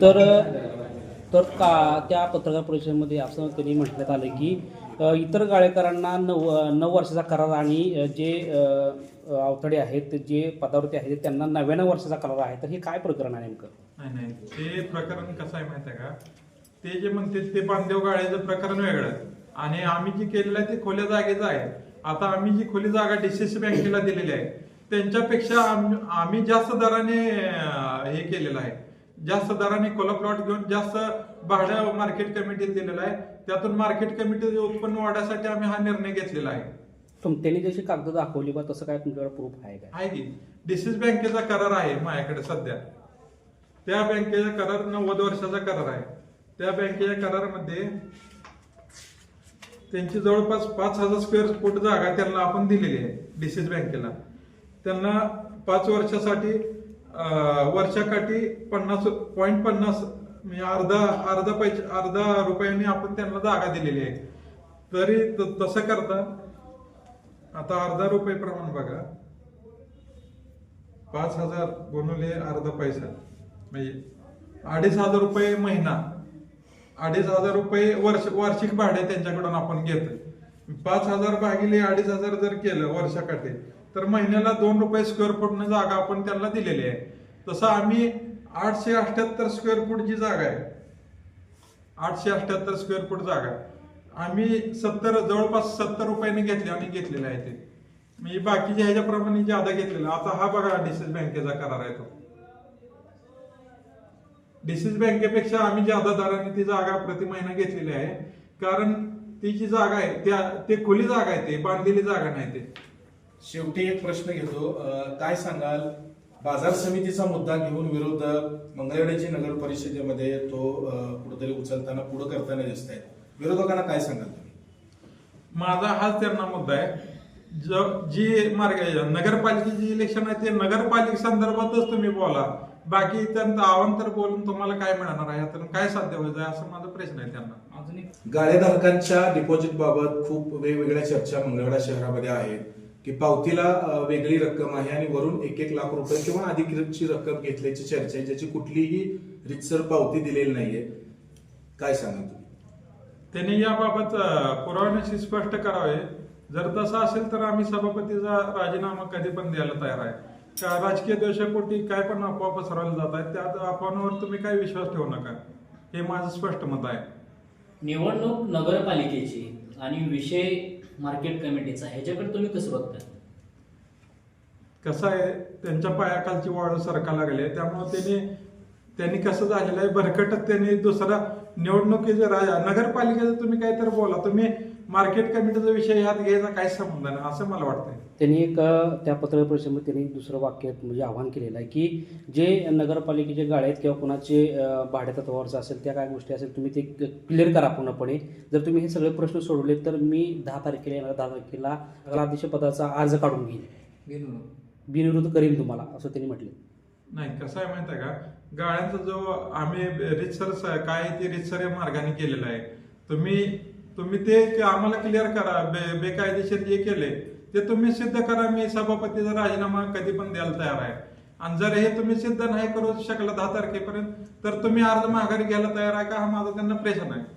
तर तर का त्या पत्रकार परिषदेमध्ये असं त्यांनी म्हटण्यात आलं की इतर गाळेकरांना नऊ नऊ वर्षाचा करार आणि जे अवथडे आहेत जे पदावरती आहेत त्यांना नव्याण्णव वर्षाचा करार आहे. तर हे काय प्रकरण आहे नेमकं? नाही नाही. ते प्रकरण कसं आहे माहिती आहे का? ते जे म्हणते ते बांधदेव गाळ्याचं प्रकरण वेगळं. आणि आम्ही जे केलेलं आहे ते खोल्या जागेचं आहे. आता आम्ही जी खुली जागा डीसीसी बँकेला दिलेली आहे त्यांच्यापेक्षा आम्ही जास्त दराने हे केलेलं आहे. जास्त दराने खोला प्लॉट घेऊन जास्त भाडं मार्केट कमिटीत दिलेलं आहे. त्यातून मार्केट कमिटीचे उत्पन्न वाढायसाठी आम्ही हा निर्णय घेतलेला आहे. तुम त्यांनी जशी कागद दाखवली बा तसं काय तुमच्याकडे प्रूफ आहे काय? आहे की? डिसीज बँकेचा करार आहे माझ्याकडे सध्या. त्या बँकेचा करार नव्वद वर्षाचा करार आहे. त्या बँकेच्या करारामध्ये त्यांची जवळपास पाच हजार स्क्वेअर फूट जागा त्यांना आपण दिलेली आहे डिसीज बँकेला त्यांना पाच वर्षासाठी वर्षाकाठी पन्नास पॉईंट पन्नास म्हणजे अर्धा अर्धा पैसे अर्धा रुपयांनी आपण त्यांना जागा दिलेली आहे. तरी तसं करता आता अर्धा रुपये प्रमाण बघा. पाच हजार गुणुले अर्धा पैसा. म्हणजे अडीच हजार रुपये महिना. अडीच हजार रुपये वर्ष वार्षिक भाडे त्यांच्याकडून आपण घेतो पाच हजार भागिले अडीच हजार जर केलं वर्षाकाठी तर महिन्याला दोन रुपये स्क्वेअर फूटनं जागा आपण त्यांना दिलेली आहे. तसं आम्ही आठशे अठ्याहत्तर स्क्वेअर फूट जी जागा आहे आठशे अठ्याहत्तर स्क्वेअर फूट जागा. आम्ही सत्तर जवळपास सत्तर रुपयाने घेतले आणि घेतलेले आहे ते. मी बाकीच्या ह्याच्याप्रमाणे ज्यादा घेतलेला आता हा बघा डिसीज बँकेचा करार आहे तो. डिसीज बँकेपेक्षा आम्ही ज्यादा दराने ती जागा प्रति महिना घेतलेली आहे. कारण ती जी जागा आहे त्या ते खुली जागा आहे ते बांधलेली जागा नाही ते. शेवटी एक प्रश्न घेतो. काय सांगाल? बाजार समितीचा मुद्दा घेऊन विरोधक मंगळवेढ्याची नगर परिषदेमध्ये तो कुठेतरी उचलताना पुढे करताना दिसत आहेत विरोधकांना काय सांगाल तुम्ही? माझा हाच त्यांना मुद्दा आहे. ज- जी मार्ग नगरपालिकेची इलेक्शन आहे ते नगरपालिके संदर्भातच तुम्ही बोला. बाकी त्यांचं अवांतर बोलून तुम्हाला काय मिळणार आहे? यातून काय साध्य व्हायचं आहे असं माझा प्रश्न आहे त्यांना. अजून एक. गाळेधारकांच्या डिपॉझिट बाबत खूप वेगवेगळ्या चर्चा मंगळवेढा शहरामध्ये आहेत. की पावतीला वेगळी रक्कम आहे आणि वरून एक एक लाख रुपये किंवा अधिकची रक्कम घेतल्याची चर्चा आहे ज्याची कुठलीही रितसर पावती दिलेली नाहीये. काय सांगाल तुम्ही? त्यांनी याबाबत पुराव्याशी स्पष्ट करावे. जर तसं असेल तर आम्ही सभापतीचा राजीनामा कधी पण द्यायला तयार आहे. का राजकीय द्वेषापोटी काय पण अफवा पसरवल्या जात आहेत त्या अफवांवर तुम्ही काय विश्वास ठेवू नका. हे माझं स्पष्ट मत आहे. निवडणूक नगरपालिकेची आणि विषय मार्केट कमिटीचा ह्याच्याकडे तुम्ही कसं बघता? कसं आहे त्यांच्या पायाखालची वाळू सरका लागली आहे. त्यामुळे त्यांनी त्यांनी कसं झालेलं आहे भरकटच त्यांनी दुसरा निवडणुकीचे राजा नगरपालिकेचं तुम्ही काहीतरी बोला. तुम्ही मार्केट कमिटीचा विषय ह्यात घ्यायचा काही संबंध नाही असं मला वाटतंय. त्यांनी एक त्या पत्रकार परिषदेमध्ये त्यांनी एक दुसरं वाक्य म्हणजे आव्हान केलेलं आहे की जे नगरपालिकेचे गाळे आहेत किंवा कोणाचे भाडेतत्वावरचं असेल त्या काय गोष्टी असेल तुम्ही ते क्लिअर करा पूर्णपणे. जर तुम्ही हे सगळे प्रश्न सोडवले तर मी दहा तारखेला येणार दहा तारखेला पदाचा अर्ज काढून घेईन. बिनविरोध. करीन तुम्हाला असं त्यांनी म्हटलं नाही कसं आहे माहिती आहे का? गाळ्यांचा जो आम्ही रितसर स- काय ते रितसर या मार्गाने केलेलं आहे. तुम्ही तुम्ही ते आम्हाला क्लिअर करा. बे बेकायदेशीर जे केले ते तुम्ही सिद्ध करा. मी सभापतीचा राजीनामा कधी पण द्यायला तयार आहे. आणि जर हे तुम्ही सिद्ध नाही करू शकला दहा तारखेपर्यंत तर तुम्ही अर्ज माघारी घ्यायला तयार आहे का? हा माझा त्यांना प्रश्न आहे.